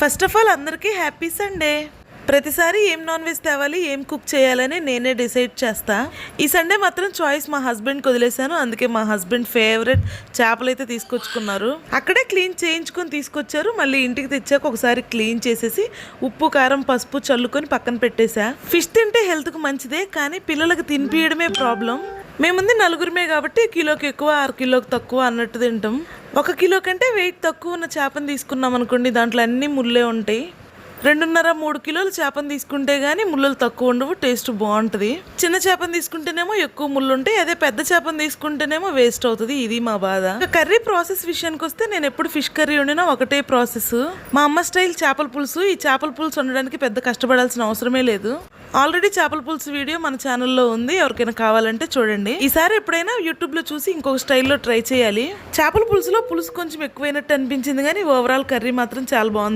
First of all అందరికీ happy Sunday ప్రతిసారి ఏం నాన్ వెజ్ తేవాలి ఏం కుక్ చేయాలని నేనే డిసైడ్ చేస్తా. ఈ సండే మాత్రం చాయిస్ మా హస్బెండ్కి వదిలేశాను. అందుకే మా హస్బెండ్ ఫేవరెట్ చేపలు అయితే తీసుకొచ్చుకున్నారు. అక్కడే క్లీన్ చేయించుకొని తీసుకొచ్చారు. మళ్ళీ ఇంటికి తెచ్చాక ఒకసారి క్లీన్ చేసేసి ఉప్పు కారం పసుపు చల్లుకొని పక్కన పెట్టేశా. ఫిష్ తింటే హెల్త్కి మంచిదే కానీ పిల్లలకు తినిపించడమే ప్రాబ్లం మేముంది నలుగురిమే కాబట్టి కిలోకి ఎక్కువ ఆరు కిలోకి తక్కువ అన్నట్టు తింటాం. ఒక కిలో కంటే వెయిట్ తక్కువ ఉన్న చేపను తీసుకున్నాం అనుకోండి దాంట్లో అన్ని ముళ్ళే ఉంటాయి. రెండున్నర మూడు కిలోలు చేపను తీసుకుంటే కానీ ముళ్ళలు తక్కువ ఉండవు టేస్ట్ బాగుంటుంది. చిన్న చేపను తీసుకుంటేనేమో ఎక్కువ ముళ్ళు ఉంటాయి అదే పెద్ద చేపను తీసుకుంటేనేమో వేస్ట్ అవుతుంది ఇది మా బాధ. కర్రీ ప్రాసెస్ విషయానికి వస్తే నేను ఎప్పుడు ఫిష్ కర్రీ వండినా ఒకటే ప్రాసెస్. మా అమ్మ స్టైల్ చేపల పులుసు ఈ చేపల పులుసు వండడానికి పెద్ద కష్టపడాల్సిన అవసరమే లేదు. ఆల్రెడీ చేపల పులుసు వీడియో మన ఛానల్లో ఉంది ఎవరికైనా కావాలంటే చూడండి. ఈసారి ఎప్పుడైనా యూట్యూబ్లో చూసి ఇంకొక స్టైల్లో ట్రై చేయాలి. చేపల పులుసులో పులుసు కొంచెం ఎక్కువైనట్టు అనిపించింది కానీ ఓవరాల్ కర్రీ మాత్రం చాలా బాగుంది.